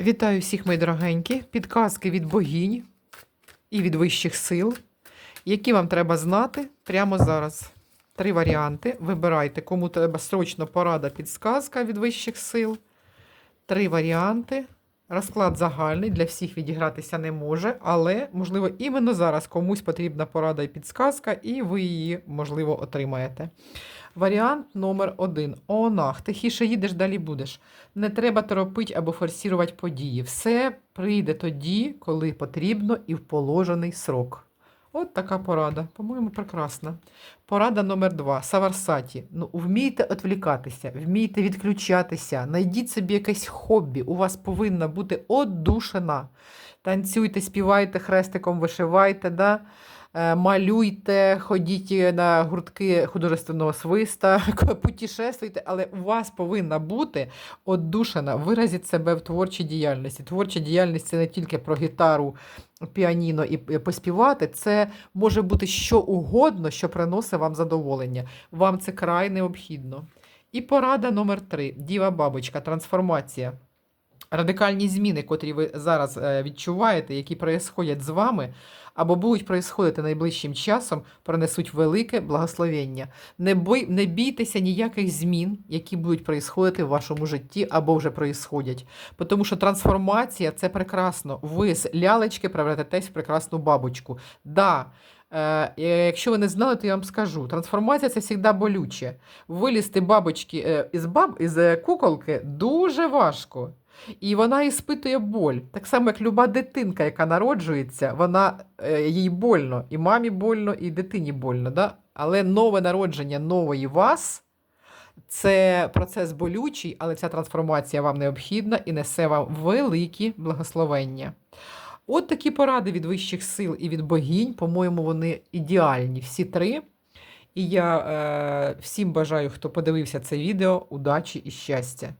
Вітаю всіх, мої дорогенькі. Підказки від богінь і від вищих сил, які вам треба знати прямо зараз. Три варіанти. Вибирайте, кому треба срочно порада підсказка від вищих сил. Три варіанти. Розклад загальний, для всіх відігратися не може, але, можливо, іменно зараз комусь потрібна порада і підсказка, і ви її, можливо, отримаєте. Варіант номер один. Онах, тихіше їдеш, далі будеш. Не треба торопити або форсувати події. Все прийде тоді, коли потрібно, і в положений срок. От така порада. По-моєму, прекрасна. Порада номер два. Саварсаті. Ну, вмійте відвлікатися, вмійте відключатися, знайдіть собі якесь хобі. У вас повинна бути одушина. Танцюйте, співайте, хрестиком вишивайте, да? Е, малюйте, ходіть на гуртки художественного свиста, путешествуйте, але у вас повинна бути одушина, виразіть себе в творчій діяльності. Творча діяльність це не тільки про гітару, піаніно і поспівати, це може бути що угодно, що приносить вам задоволення. Вам це край необхідно. І порада номер три: Діва бабочка, трансформація. Радикальні зміни, котрі ви зараз е, відчуваєте, які происходять з вами, або будуть происходити найближчим часом, принесуть велике благословення. Не, бой, не бійтеся ніяких змін, які будуть происходити в вашому житті або вже происходять. Тому що трансформація це прекрасно. Ви з лялечки превратитесь в прекрасну бабочку. Да, Е, якщо ви не знали, то я вам скажу. Трансформація це завжди болюче. Вилізти бабочки із баб із е, куколки дуже важко. І вона іспитує боль. Так само, як люба дитинка, яка народжується, вона е, їй больно. І мамі больно, і дитині больно. Да? Але нове народження нової вас це процес болючий, але ця трансформація вам необхідна і несе вам великі благословення. От такі поради від вищих сил і від богінь, по-моєму, вони ідеальні всі три. І я е, всім бажаю, хто подивився це відео, удачі і щастя.